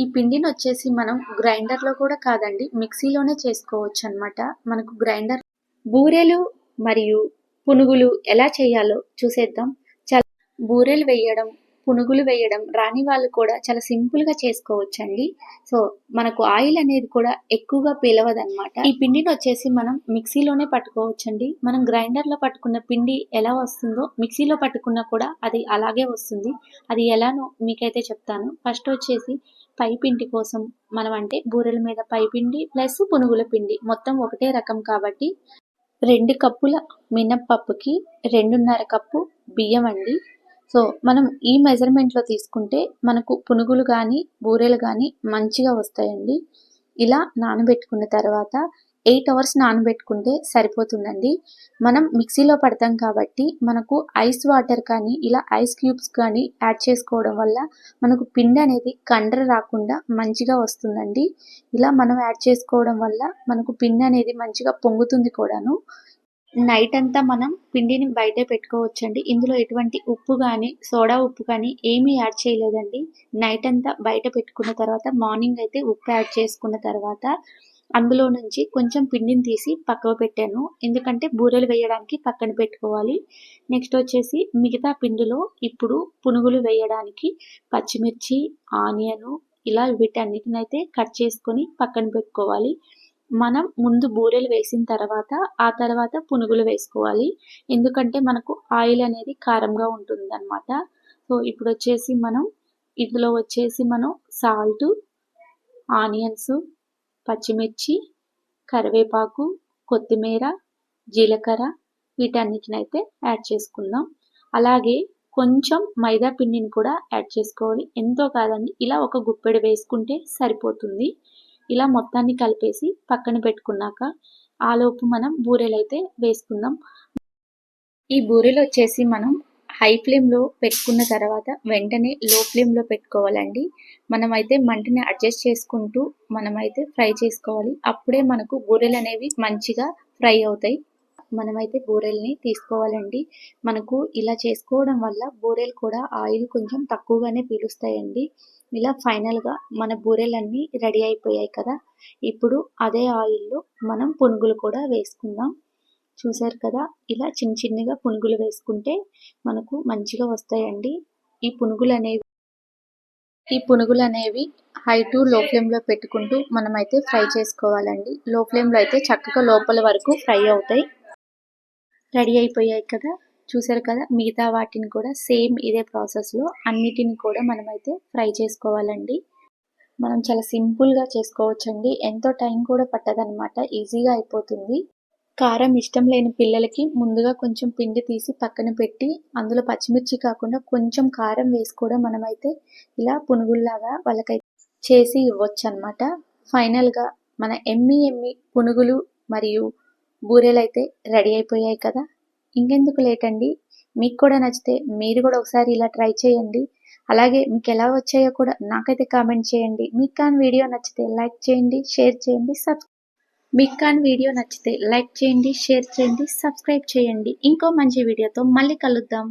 ఈ పిండిని వచ్చేసి మనం గ్రైండర్లో కూడా కాదండి మిక్సీలోనే చేసుకోవచ్చు అనమాట మనకు గ్రైండర్ బూరెలు మరియు పునుగులు ఎలా చేయాలో చూసేద్దాం. చాలా బూరెలు వేయడం పునుగులు వేయడం రాని వాళ్ళు కూడా చాలా సింపుల్గా చేసుకోవచ్చండి. సో మనకు ఆయిల్ అనేది కూడా ఎక్కువగా పీలవదనమాట ఈ పిండిని వచ్చేసి మనం మిక్సీలోనే పట్టుకోవచ్చండి. మనం గ్రైండర్లో పట్టుకున్న పిండి ఎలా వస్తుందో మిక్సీలో పట్టుకున్నా కూడా అది అలాగే వస్తుంది. అది ఎలానో మీకైతే చెప్తాను. ఫస్ట్ వచ్చేసి పై పిండి కోసం మనం అంటే బూరెల మీద పై పిండి ప్లస్ పునుగుల పిండి. మొత్తం ఒకటే రకం కాబట్టి రెండు కప్పుల మినప్పప్పుకి రెండున్నర కప్పు బియ్యం అండి. సో మనం ఈ మెజర్మెంట్లో తీసుకుంటే మనకు పునుగులు కానీ బూరెలు కానీ మంచిగా వస్తాయండి. ఇలా నానబెట్టుకున్న తర్వాత ఎయిట్ అవర్స్ నానబెట్టుకుంటే సరిపోతుందండి. మనం మిక్సీలో పడతాం కాబట్టి మనకు ఐస్ వాటర్ కానీ ఇలా ఐస్ క్యూబ్స్ కానీ యాడ్ చేసుకోవడం వల్ల మనకు పిండి అనేది కండ్ర రాకుండా మంచిగా వస్తుందండి. ఇలా మనం యాడ్ చేసుకోవడం వల్ల మనకు పిండి అనేది మంచిగా పొంగుతుంది కూడాను. నైట్ అంతా మనం పిండిని బయటే పెట్టుకోవచ్చండి. ఇందులో ఎటువంటి ఉప్పు కానీ సోడా ఉప్పు కానీ ఏమీ యాడ్ చేయలేదండి. నైట్ అంతా బయట పెట్టుకున్న తర్వాత మార్నింగ్ అయితే ఉప్పు యాడ్ చేసుకున్న తర్వాత అందులో నుంచి కొంచెం పిండిని తీసి పక్కకు పెట్టాను. ఎందుకంటే బూరెలు వేయడానికి పక్కన పెట్టుకోవాలి. నెక్స్ట్ వచ్చేసి మిగతా పిండిలో ఇప్పుడు పునుగులు వేయడానికి పచ్చిమిర్చి ఆనియను ఇలా వీటన్నిటినైతే కట్ చేసుకొని పక్కన పెట్టుకోవాలి. మనం ముందు బూరెలు వేసిన తర్వాత ఆ తర్వాత పునుగులు వేసుకోవాలి. ఎందుకంటే మనకు ఆయిల్ అనేది కారంగా ఉంటుంది అనమాట సో ఇప్పుడు వచ్చేసి మనం ఇందులో వచ్చేసి మనం సాల్ట్ ఆనియన్స్ పచ్చిమిర్చి కరివేపాకు కొత్తిమీర జీలకర్ర వీటన్నిటినైతే యాడ్ చేసుకుందాం. అలాగే కొంచెం మైదా పిండిని కూడా యాడ్ చేసుకోవాలి. ఎంతో కాదండి ఇలా ఒక గుప్పెడు వేసుకుంటే సరిపోతుంది. ఇలా మొత్తాన్ని కలిపేసి పక్కన పెట్టుకున్నాక ఆలోపు మనం బూరెలు అయితే వేసుకుందాం. ఈ బూరెలు వచ్చేసి మనం హై ఫ్లేమ్లో పెట్టుకున్న తర్వాత వెంటనే లో ఫ్లేమ్లో పెట్టుకోవాలండి. మనమైతే మంటని అడ్జస్ట్ చేసుకుంటూ మనమైతే ఫ్రై చేసుకోవాలి. అప్పుడే మనకు బూరెలు అనేవి మంచిగా ఫ్రై అవుతాయి. మనమైతే బూరెల్ని తీసుకోవాలండి. మనకు ఇలా చేసుకోవడం వల్ల బూరెలు కూడా ఆయిల్ కొంచెం తక్కువగానే పీలుస్తాయండి. ఇలా ఫైనల్గా మన బూరెలన్నీ రెడీ అయిపోయాయి కదా. ఇప్పుడు అదే ఆయిల్లో మనం పునుగులు కూడా వేసుకుందాం. చూసారు కదా? ఇలా చిన్న చిన్నగా పునుగులు వేసుకుంటే మనకు మంచిగా వస్తాయండి. ఈ పునుగులు అనేవి ఈ పునుగులు అనేవి హై టు లో ఫ్లేమ్లో పెట్టుకుంటూ మనమైతే ఫ్రై చేసుకోవాలండి. లో ఫ్లేమ్లో అయితే చక్కగా లోపల వరకు ఫ్రై అవుతాయి. రెడీ అయిపోయాయి కదా? చూసారు కదా? మిగతా వాటిని కూడా సేమ్ ఇదే ప్రాసెస్లో అన్నిటిని కూడా మనమైతే ఫ్రై చేసుకోవాలండి. మనం చాలా సింపుల్గా చేసుకోవచ్చండి. ఎంతో టైం కూడా పట్టదనమాట ఈజీగా అయిపోతుంది. కారం ఇష్టం లేని పిల్లలకి ముందుగా కొంచెం పిండి తీసి పక్కన పెట్టి అందులో పచ్చిమిర్చి కాకుండా కొంచెం కారం వేసి కూడా మనమైతే ఇలా పునుగుల్లాగా వాళ్ళకైతే చేసి ఇవ్వచ్చు అనమాట ఫైనల్గా మన ఎమ్మి ఎమ్మి పునుగులు మరియు బూరెలు అయితే రెడీ అయిపోయాయి కదా. ఇంకెందుకు లేట్ అండి మీకు కూడా నచ్చితే మీరు కూడా ఒకసారి ఇలా ట్రై చేయండి. అలాగే మీకు ఎలా వచ్చాయో కూడా నాకైతే కామెంట్ చేయండి. మీకు కానీ వీడియో నచ్చితే లైక్ చేయండి షేర్ చేయండి సబ్ మీకు కానీ వీడియో నచ్చితే లైక్ చేయండి షేర్ చేయండి సబ్స్క్రైబ్ చేయండి. ఇంకో మంచి వీడియోతో మళ్ళీ కలుద్దాం.